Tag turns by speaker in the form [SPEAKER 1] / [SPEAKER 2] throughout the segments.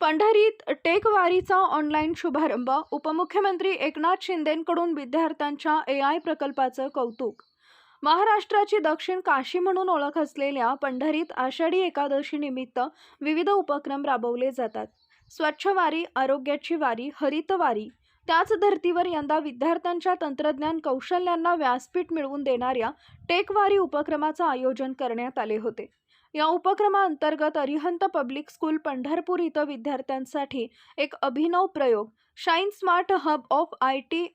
[SPEAKER 1] पंढरीत टेकवारीचा online शुभारंभ उपमुख्यमंत्री एकनाथ शिंदेंकडून विद्यार्थ्यांच्या ए आय प्रकल्पाचं कौतुक. महाराष्ट्राची दक्षिण काशी म्हणून ओळख असलेल्या पंढरीत आषाढी एकादशी निमित्त विविध उपक्रम राबवले जातात. स्वच्छ वारी आरोग्याची वारी हरित वारी त्याच धर्तीवर यंदा विद्यार्थ्यांच्या तंत्रज्ञान कौशल्यांना व्यासपीठ मिळवून देणाऱ्या टेकवारी उपक्रमाचं आयोजन करण्यात आले होते. या उपक्रमाअंतर्गत अरिहंत पब्लिक स्कूल पंढरपूर इथं विद्यार्थ्यांसाठी एक अभिनव प्रयोग Shine smart hub of I T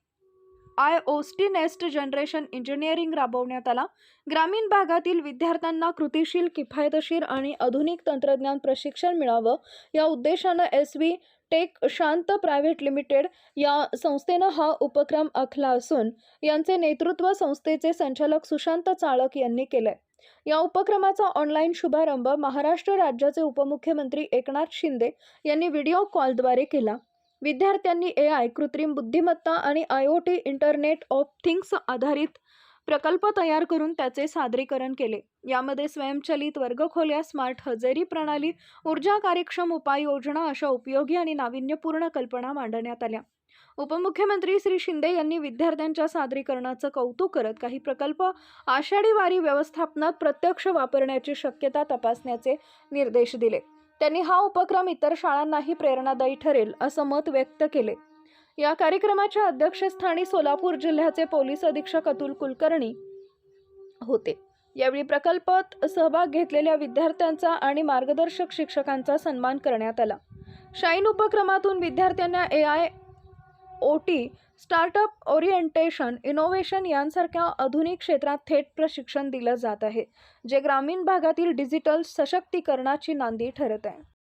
[SPEAKER 1] I OT next generation engineering राबवण्यात आला. ग्रामीण भागातील विद्यार्थ्यांना कृतीशील किफायतशीर आणि आधुनिक तंत्रज्ञान प्रशिक्षण मिळावं या उद्देशानं S V tech Shant private limited या संस्थेनं हा उपक्रम आखला असून यांचे नेतृत्व संस्थेचे संचालक सुशांत चाळक यांनी केलंय. या उपक्रमाचा ऑनलाईन शुभारंभ महाराष्ट्र राज्याचे उपमुख्यमंत्री एकनाथ शिंदे यांनी व्हिडिओ कॉलद्वारे केला. विद्यार्थ्यांनी ए आय कृत्रिम बुद्धिमत्ता आणि I O T internet of things आधारित प्रकल्प तयार करून त्याचे सादरीकरण केले. यामध्ये स्वयंचलित वर्गखोल्या स्मार्ट हजेरी प्रणाली ऊर्जा कार्यक्षम उपाययोजना अशा उपयोगी आणि नाविन्यपूर्ण कल्पना मांडण्यात आल्या. उपमुख्यमंत्री श्री शिंदे यांनी विद्यार्थ्यांच्या सादरीकरणाचं कौतुक करत काही प्रकल्प आषाढी वारी व्यवस्थापनात प्रत्यक्ष वापरण्याची शक्यता तपासण्याचे निर्देश दिले. त्यांनी हा उपक्रम इतर शाळांनाही प्रेरणादायी ठरेल असं मत व्यक्त केले. या कार्यक्रमाच्या अध्यक्षस्थानी सोलापूर जिल्ह्याचे पोलीस अधीक्षक अतुल कुलकर्णी होते. यावेळी प्रकल्पात सहभाग घेतलेल्या विद्यार्थ्यांचा आणि मार्गदर्शक शिक्षकांचा सन्मान करण्यात आला. शाईन उपक्रमातून विद्यार्थ्यांना A I O T startup orientation innovation यांसारख्या आधुनिक क्षेत्रात थेट प्रशिक्षण दिलं जात आहे जे ग्रामीण भागातील डिजिटल सशक्तीकरणाची नांदी ठरत आहे.